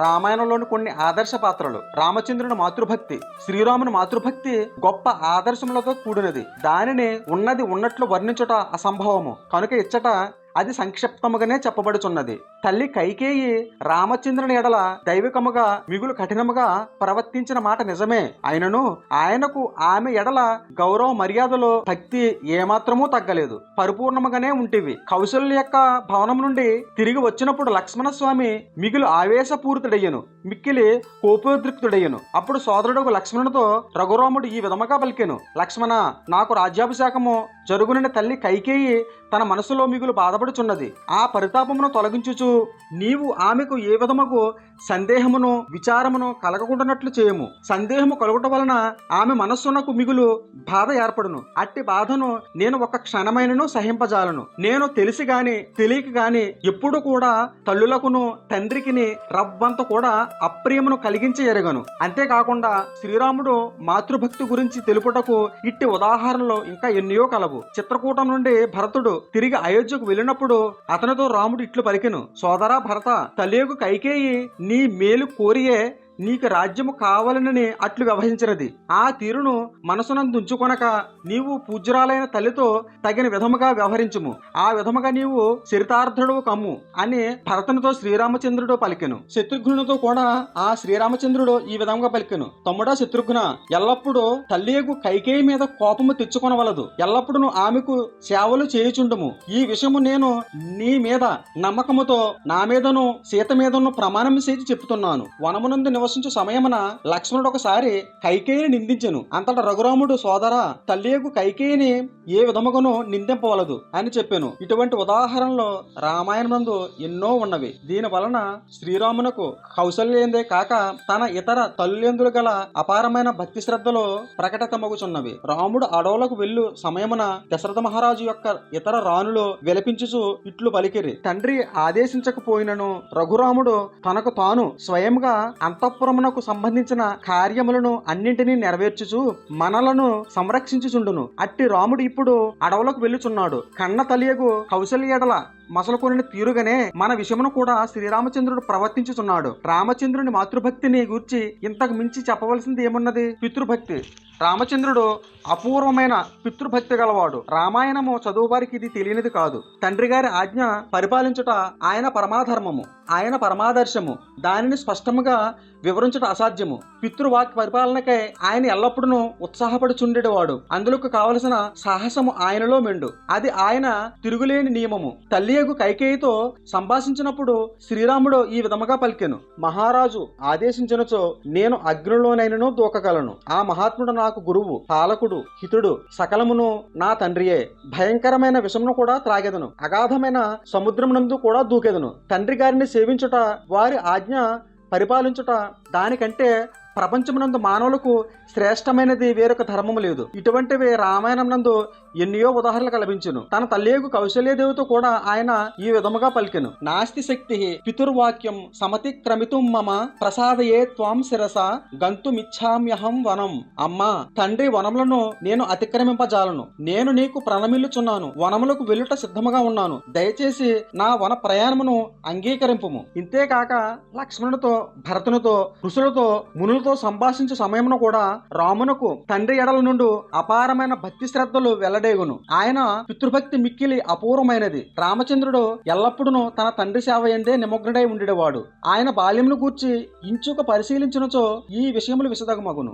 రామాయణంలోని కొన్ని ఆదర్శ పాత్రలు. రామచంద్రుని మాతృభక్తి శ్రీరాముని మాతృభక్తి గొప్ప ఆదర్శములతో కూడినది. దానిని ఉన్నది ఉన్నట్లు వర్ణించుట అసంభవము. కనుక ఇచ్చట అది సంక్షిప్తముగానే చెప్పబడుచున్నది. తల్లి కైకేయి రామచంద్రుని ఎడల దైవికముగా మిగులు కఠినముగా ప్రవర్తించిన మాట నిజమే. అయినను ఆయనకు ఆమె ఎడల గౌరవ మర్యాదలో భక్తి ఏమాత్రమూ తగ్గలేదు. పరిపూర్ణముగానే ఉంటివి. కౌశల్య యొక్క భవనం నుండి తిరిగి వచ్చినప్పుడు లక్ష్మణ స్వామి మిగులు ఆవేశపూరితుడయ్యను. మిక్కిలి కోపోద్రిక్తుడయ్యను. అప్పుడు సోదరుడు లక్ష్మణుడితో రఘురాముడు ఈ విధముగా పలికెను. లక్ష్మణ నాకు రాజ్యాభిషేకము జరుగునని తల్లి కైకేయి తన మనసులో మిగులు బాధపడుచున్నది. ఆ పరితాపమును తొలగించుచు నీవు ఆమెకు ఏ విధముకు సందేహమును విచారమును కలగకుండానట్లు చేయము. సందేహము కలుగుట వలన ఆమె మనస్సునకు మిగులు బాధ ఏర్పడును. అట్టి బాధను నేను ఒక క్షణమైనను సహింపజాలను. నేను తెలిసి గాని తెలియక గాని ఎప్పుడు కూడా తల్లులకును తండ్రికిని రవ్వంత కూడా అప్రియమును కలిగించి ఎరగను. అంతేకాకుండా శ్రీరాముడు మాతృభక్తి గురించి తెలుపుటకు ఇట్టి ఉదాహరణలు ఇంకా ఎన్నో కలవు. చిత్రకూటం నుండి భరతుడు తిరిగి అయోధ్యకు వెళ్ళినప్పుడు అతనితో రాముడు ఇట్లు పలికెను సోదరా భరత తల్లియకు కైకేయి నీ మేలు కోరియే నీకు రాజ్యము కావాలనని అట్లు వ్యవహరించినది. ఆ తీరును మనసునందుంచుకొనక నీవు పూజ్యురాలైన తల్లితో తగిన విధముగా వ్యవహరించుము. ఆ విధముగా నీవు చరితార్థుడు కమ్ము అని భరతునితో శ్రీరామచంద్రుడు పలికెను. శత్రుఘ్నునితో కూడా ఆ శ్రీరామచంద్రుడు ఈ విధంగా పలికెను. తమ్ముడా శత్రుఘ్న ఎల్లప్పుడూ తల్లియకు కైకేయి మీద కోపము తెచ్చుకొనవలదు. ఎల్లప్పుడూ ఆమెకు సేవలు చేయుచుండుము. ఈ విషయము నేను నీ మీద నమ్మకముతో నా మీదను సీత మీదను ప్రమాణం చేసి చెప్తున్నాను. వనమునందు నివసించు సమయమున లక్ష్మణుడు ఒకసారి కైకేయిని నిందించెను. అంతటా రఘురాముడు సోదరా తల్లియకు కైకేయిని ఏ విధముగానూ నిందింపవలదు అని చెప్పాను. ఇటువంటి ఉదాహరణలు రామాయణమందు ఎన్నో ఉన్నవి. దీని వలన శ్రీరామునకు కౌశల్యందే కాక తన ఇతర తల్లిదండ్రులు గల అపారమైన భక్తి శ్రద్ధలు ప్రకటితమగుచున్నవి. రాముడు అడవులకు వెళ్ళు సమయమున దశరథ మహారాజు యొక్క ఇతర రాణులు విలపించుచు ఇట్లు పలికిరి. తండ్రి ఆదేశించకపోయినను రఘురాముడు తనకు తాను స్వయంగా అంతఃపురమునకు సంబంధించిన కార్యములను అన్నింటినీ నెరవేర్చుచు మనలను సంరక్షించుచుండును. అట్టి రాముడు ఇప్పుడు అడవులకు వెళ్ళుచున్నాడు. కన్న తలియగు కౌశల్యడల మసలుకొని తీరుగానే మన విషయమును కూడా శ్రీరామచంద్రుడు ప్రవర్తించుచున్నాడు. రామచంద్రుని మాతృభక్తిని గూర్చి ఇంతకు మించి చెప్పవలసింది ఏమున్నది? పితృభక్తి. రామచంద్రుడు అపూర్వమైన పితృభక్తి గలవాడు. రామాయణము చదువువారికి ఇది తెలియనిది కాదు. తండ్రి గారి ఆజ్ఞ పరిపాలించుట ఆయన పరమాధర్మము ఆయన పరమాదర్శము దానిని స్పష్టముగా వివరించుట అసాధ్యము. పితృవాక్ పరిపాలనకై ఆయన ఎల్లప్పుడూ ఉత్సాహపడుచుండేవాడు. అందులోకి కావలసిన సాహసము ఆయనలో మెండు. అది ఆయన తిరుగులేని నియమము. తల్లి తల్లియగు కైకేయితో సంభాషించినప్పుడు శ్రీరాముడు ఈ విధముగా పలికెను. మహారాజు ఆదేశించినచో నేను అగ్నిలోనైనను దూకగలను. ఆ మహాత్ముడు నాకు గురువు పాలకుడు హితుడు సకలమును నా తండ్రియే. భయంకరమైన విషమును కూడా త్రాగెదను. అగాధమైన సముద్రమునందు కూడా దూకెదను. తండ్రి గారిని సేవించుట వారి ఆజ్ఞ పరిపాలించుట దానికంటే ప్రపంచమునందు మానవులకు శ్రేష్టమైనది వేరొక ధర్మము లేదు. ఇటువంటివి రామాయణం నందు ఎన్నో ఉదాహరణలు కల్పించును. తన తల్లియకు కౌశల్యదేవితో కూడా ఆయన ఈ విధముగా పలికెను. నాస్తి శక్తి పితుర్వాక్యం సమతిక్రమితుం మమ ప్రసాదయే త్వాం శిరస గంతుమిచ్చామ్యహం వనం. అమ్మా తండ్రి వనములను నేను అతిక్రమింపజాలను. నేను నీకు ప్రణమిల్లుచున్నాను. వనములకు వెలుట సిద్ధముగా ఉన్నాను. దయచేసి నా వన ప్రయాణమును అంగీకరింపుము. ఇంతేకాక లక్ష్మణుడితో భరతునితో ఋషులతో మునులతో సంభాషించే సమయంలో కూడా రామునకు తండ్రి ఎడల నుండి అపారమైన భక్తి శ్రద్ధలు వెల్లడేగును. ఆయన పితృభక్తి మిక్కిలి అపూర్వమైనది. రామచంద్రుడు ఎల్లప్పుడూ తన తండ్రి సేవ ఎందే నిమగ్నుడై ఉండేవాడు ఆయన బాల్యమును గూర్చి ఇంచుక పరిశీలించినచో ఈ విషయములు విశదగమగును